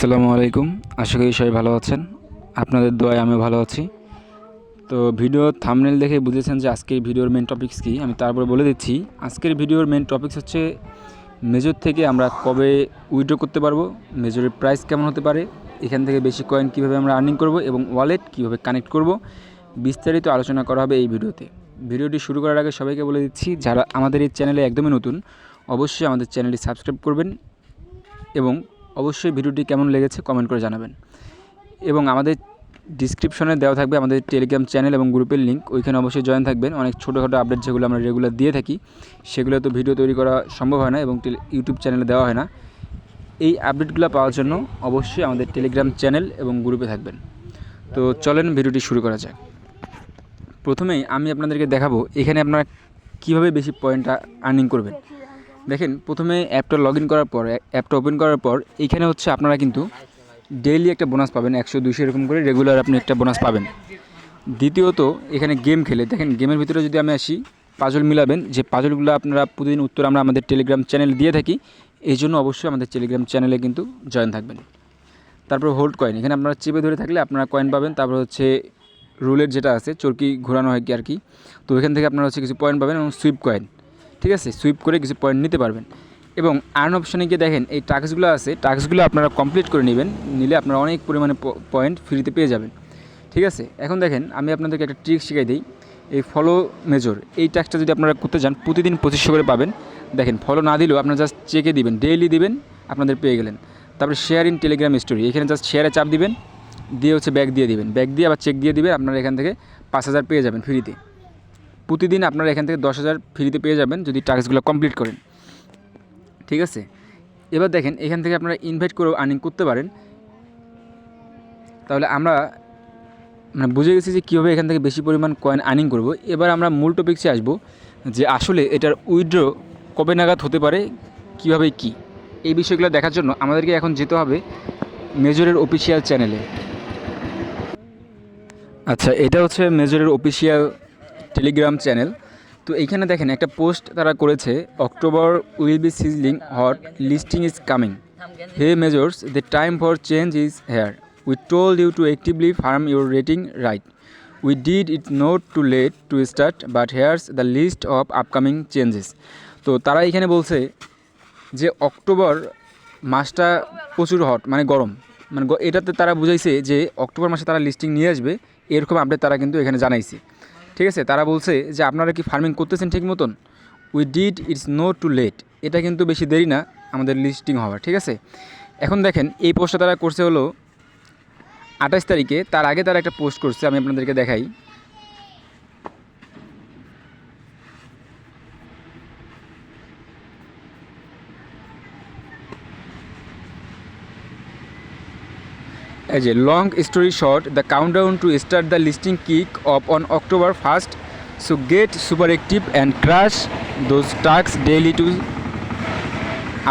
আসসালামু আলাইকুম। আশা করি সবাই ভালো আছেন। আপনাদের দোয়ায় আমি ভালো আছি। তো ভিডিও থামনেল দেখে বুঝেছেন যে আজকের ভিডিওর মেন টপিক্স কী? আমি তারপর বলে দিচ্ছি, আজকের ভিডিওর মেন টপিকস হচ্ছে মেজর থেকে আমরা কবে উইড্রো করতে পারব মেজরের প্রাইস কেমন হতে পারে, এখান থেকে বেশি কয়েন কীভাবে আমরা আর্নিং করব এবং ওয়ালেট কীভাবে কানেক্ট করব, বিস্তারিত আলোচনা করা হবে এই ভিডিওতে। ভিডিওটি শুরু করার আগে সবাইকে বলে দিচ্ছি, যারা আমাদের এই চ্যানেলে একদমই নতুন, অবশ্যই আমাদের চ্যানেলটি সাবস্ক্রাইব করবেন এবং অবশ্যই ভিডিওটি কেমন লেগেছে কমেন্ট করে জানাবেন। এবং আমাদের ডিসক্রিপশনে দেওয়া থাকবে আমাদের টেলিগ্রাম চ্যানেল এবং গ্রুপের লিঙ্ক ওইখানে অবশ্যই জয়েন থাকবেন। অনেক ছোটোখাটো আপডেট যেগুলো আমরা রেগুলার দিয়ে থাকি সেগুলো তো ভিডিও তৈরি করা সম্ভব হয় না এবং ইউটিউব চ্যানেলে দেওয়া হয় না। এই আপডেটগুলো পাওয়ার জন্য অবশ্যই আমাদের টেলিগ্রাম চ্যানেল এবং গ্রুপে থাকবেন। তো চলেন ভিডিওটি শুরু করা যাক। প্রথমেই আমি আপনাদেরকে দেখাবো, এখানে আপনারা কীভাবে বেশি পয়েন্টটা আর্নিং করবেন। দেখেন, প্রথমে অ্যাপটা লগ ইন করার পর, অ্যাপটা ওপেন করার পর, এইখানে হচ্ছে আপনারা কিন্তু ডেইলি একটা বোনাস পাবেন, একশো, দুইশো এরকম করে রেগুলার আপনি একটা বোনাস পাবেন। দ্বিতীয়ত, এখানে গেম খেলে, দেখেন গেমের ভিতরে যদি আমি আসি পাজল মিলাবেন, যে পাজলগুলো আপনারা প্রতিদিন উত্তর আমরা আমাদের টেলিগ্রাম চ্যানেল দিয়ে থাকি, এই জন্য অবশ্যই আমাদের টেলিগ্রাম চ্যানেলে কিন্তু জয়েন থাকবেন। তারপর হোল্ড কয়েন এখানে আপনারা চেপে ধরে থাকলে আপনারা কয়েন পাবেন, তারপর হচ্ছে রুলের যেটা আছে, চরকি ঘোরানো হয় কি আর কি, তো এখান থেকে আপনারা হচ্ছে কিছু পয়েন্ট পাবেন এবং সুইপ কয়েন ঠিক আছে? সুইপ করে কিছু পয়েন্ট নিতে পারবেন। এবং আর্ন অপশানে গিয়ে দেখেন, এই টাস্কগুলো আছে, টাস্কগুলো আপনারা কমপ্লিট করে নেবেন, নিলে আপনারা অনেক পরিমাণে পয়েন্ট ফ্রিতে পেয়ে যাবেন। ঠিক আছে? এখন দেখেন, আমি আপনাদেরকে একটা ট্রিক শিখাই দিই। এই ফলো মেজর এই টাস্কটা যদি আপনারা করতে যান প্রতিদিন পঁচিশশো করে পাবেন। দেখেন ফলো না দিলেও আপনারা জাস্ট চেকে দিবেন ডেইলি দিবেন, আপনাদের পেয়ে গেলেন। তারপরে শেয়ার ইন টেলিগ্রাম স্টোরি এখানে জাস্ট শেয়ারে চাপ দিবেন, দিয়ে হচ্ছে ব্যাগ দিয়ে দিবেন। ব্যাগ দিয়ে আবার চেক দিয়ে দিবেন, আপনারা এখান থেকে পাঁচ হাজার পেয়ে যাবেন ফ্রিতে প্রতিদিন আপনারা এখান থেকে দশ হাজার ফ্রিতে পেয়ে যাবেন যদি টাস্কগুলো কমপ্লিট করেন। ঠিক আছে? এবার দেখেন, এখান থেকে আপনারা ইনভাইট করেও আর্নিং করতে পারেন। তাহলে আমরা মানে বুঝে গেছি যে কীভাবে এখান থেকে বেশি পরিমাণ কয়েন আর্নিং করব। এবার আমরা মূল টপিক্সে আসব যে আসলে এটার উইথড্র কবে নাগাদ হতে পারে, কীভাবে কি? এই বিষয়গুলো দেখার জন্য আমাদেরকে এখন যেতে হবে মেজরের অফিসিয়াল চ্যানেলে আচ্ছা এটা হচ্ছে মেজরের অফিসিয়াল টেলিগ্রাম চ্যানেল। তো এইখানে দেখেন, একটা পোস্ট তারা করেছে October will be sizzling hot listing is coming hey majors the time for change is here we told you to actively farm your rating right we did it not too late to start but here's the list of upcoming changes তো তারা এখানে বলছে যে October মাসটা প্রচুর hot মানে গরম। মানে এটাতে তারা বুঝাইছে যে অক্টোবর মাসে তারা লিস্টিং নিয়ে আসবে। এরকম আপডেট তারা কিন্তু এখানে জানাইছে। ঠিক আছে? তারা বলছে যে, আপনারা কি ফার্মিং করতেছেন ঠিক মতন? We did it's no too late এটা কিন্তু বেশি দেরি না, আমাদের লিস্টিং হওয়ার ঠিক আছে? এখন দেখেন, এই পোস্টটা তারা করছে হলো আঠাশ তারিখে। তার আগে তারা একটা পোস্ট করছে, আমি আপনাদেরকে দেখাই। As a long story short, the countdown to start the listing kick off on October 1st. So get super active and crush those tasks daily to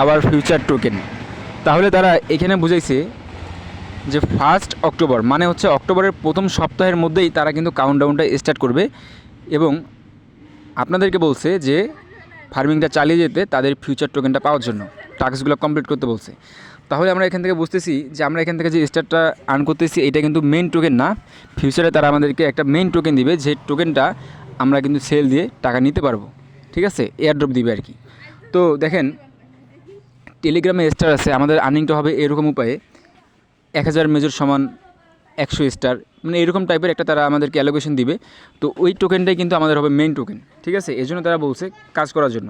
our future token তাহলে তারা এখানে বুঝাইছে যে ফার্স্ট অক্টোবর মানে হচ্ছে অক্টোবরের প্রথম সপ্তাহের মধ্যেই তারা কিন্তু কাউন্টডাউনটা স্টার্ট করবে। এবং আপনাদেরকে বলছে যে ফার্মিংটা চালিয়ে যেতে তাদের ফিউচার টোকেনটা পাওয়ার জন্য। টাস্কগুলো কমপ্লিট করতে বলছে। তাহলে আমরা এখান থেকে বুঝতেছি যে আমরা এখান থেকে যে স্টারটা আর্ন করতেছি, এটা কিন্তু মেন টোকেন না। ফিউচারে তারা আমাদেরকে একটা মেন টোকেন দিবে, যে টোকেনটা আমরা কিন্তু সেল দিয়ে টাকা নিতে পারব। ঠিক আছে? এয়ারড্রপ দিবে আর কি। তো দেখেন টেলিগ্রামে স্টার আছে, আমাদের আর্নিংটা হবে এরকম উপায়ে এক হাজার মেজর সমান একশো স্টার মানে এরকম টাইপের একটা তারা আমাদেরকে অ্যালোকেশন দিবে। তো ওই টোকেনটাই কিন্তু আমাদের হবে মেইন টোকেন ঠিক আছে? এই জন্য তারা বলছে কাজ করার জন্য।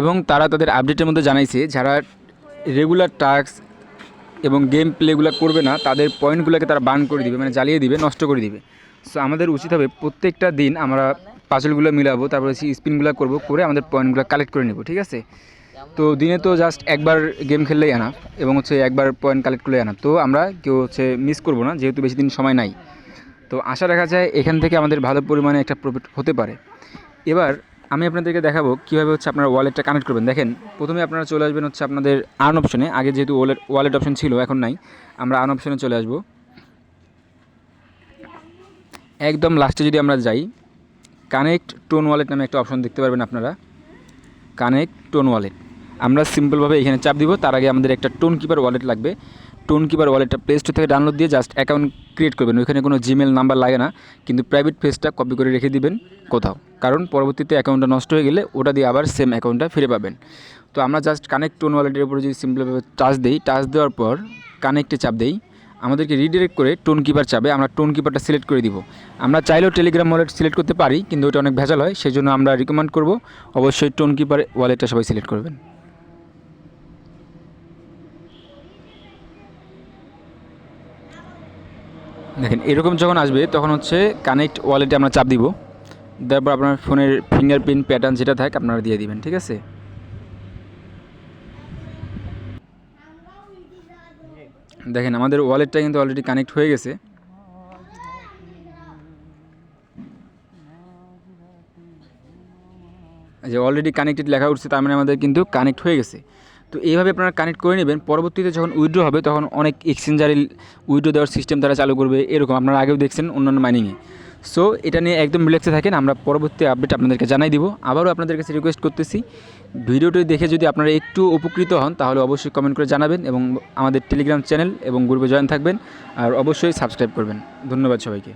এবং তারা তাদের আপডেটের মধ্যে জানাইছে, যারা রেগুলার টাস্ক এবং গেম প্লেগুলো করবে না, তাদের পয়েন্টগুলোকে তারা বার্ন করে দিবে মানে জ্বালিয়ে দিবে, নষ্ট করে দিবে। সো আমাদের উচিত হবে প্রত্যেকটা দিন আমরা পাজলগুলো মিলাবো, তারপরে স্পিনগুলো করব, করে আমাদের পয়েন্টগুলো কালেক্ট করে নেব, ঠিক আছে? তো দিনে তো জাস্ট একবার গেম খেললেই আনা, এবং হচ্ছে একবার পয়েন্ট কালেক্ট করলেই আনা। তো আমরা কেউ হচ্ছে মিস করব না, যেহেতু বেশি দিন সময় নাই। তো আশা রাখা যায় এখান থেকে আমাদের ভালো পরিমাণে একটা প্রফিট হতে পারে। এবার আমি আপনাদেরকে দেখাবো কীভাবে হচ্ছে আপনারা ওয়ালেটটা কানেক্ট করবেন। দেখেন, প্রথমে আপনারা চলে আসবেন হচ্ছে আপনাদের আর্ন অপশনে আগে যেহেতু ওয়ালেট ওয়ালেট অপশন ছিল, এখন নাই। আমরা আর্ন অপশনে চলে আসব। একদম লাস্টে যদি আমরা যাই কানেক্ট টোন ওয়ালেট নামে একটা অপশন দেখতে পারবেন আপনারা। কানেক্ট টোন ওয়ালেট আমরা সিম্পলভাবে এখানে চাপ দিব, তার আগে আমাদের একটা টোন কিপার ওয়ালেট লাগবে। টোন কিপার ওয়ালেটটা প্লে স্টোর থেকে ডাউনলোড দিয়ে জাস্ট অ্যাকাউন্ট ক্রিয়েট করবেন। ওইখানে কোনো জিমেল নাম্বার লাগে না, কিন্তু প্রাইভেট পেজটা কপি করে রেখে দিবেন কোথাও। কারণ পরবর্তীতে অ্যাকাউন্টটা নষ্ট হয়ে গেলে ওটা দিয়ে আবার সেম অ্যাকাউন্টটা ফিরে পাবেন। তো আমরা জাস্ট কানেক্ট টোন ওয়ালেটের উপরে যদি সিম্পলভাবে টাচ দিই টাচ দেওয়ার পর কানেক্টে চাপ দেই, আমাদেরকে রিডিরেক্ট করে টোন কিপার চাপে আমরা টোন কিপারটা সিলেক্ট করে দিব। আমরা চাইলেও টেলিগ্রাম ওয়ালেট সিলেক্ট করতে পারি, কিন্তু ওটা অনেক ভেজাল হয় সেই জন্য আমরা রিকমেন্ড করব, অবশ্যই টোন কিপার ওয়ালেটটা সবাই সিলেক্ট করবেন। দেখেন, এরকম যখন আসবে, তখন হচ্ছে কানেক্ট ওয়ালেটে আমরা চাপ দিব। তারপর আপনার ফোনের ফিঙ্গারপ্রিন্ট প্যাটার্ন যেটা থাকে আপনারা দিয়ে দিবেন, ঠিক আছে? দেখেন, আমাদের ওয়ালেটটা কিন্তু অলরেডি কানেক্ট হয়ে গেছে। যে অলরেডি কানেক্টেড লেখা উঠছে, তার মানে আমাদের কিন্তু কানেক্ট হয়ে গেছে। তো এইভাবে আপনারা কানেক্ট করে নেবেন। পরবর্তীতে যখন উইড্রো হবে, তখন অনেক এক্সচেঞ্জারে উইড্রো দেওয়ার সিস্টেম তারা চালু করবে, এরকম আপনারা আগেও দেখছেন অন্যান্য মাইনিংয়ে সো এটা নিয়ে একদম রিল্যাক্সে থাকেন, আমরা পরবর্তী আপডেট আপনাদেরকে জানাই দিব। আবারও আপনাদের কাছে রিকোয়েস্ট করতেছি, ভিডিওটি দেখে যদি আপনারা একটু উপকৃত হন, তাহলে অবশ্যই কমেন্ট করে জানাবেন এবং আমাদের টেলিগ্রাম চ্যানেল এবং গ্রুপে জয়েন থাকবেন। আর অবশ্যই সাবস্ক্রাইব করবেন। ধন্যবাদ সবাইকে।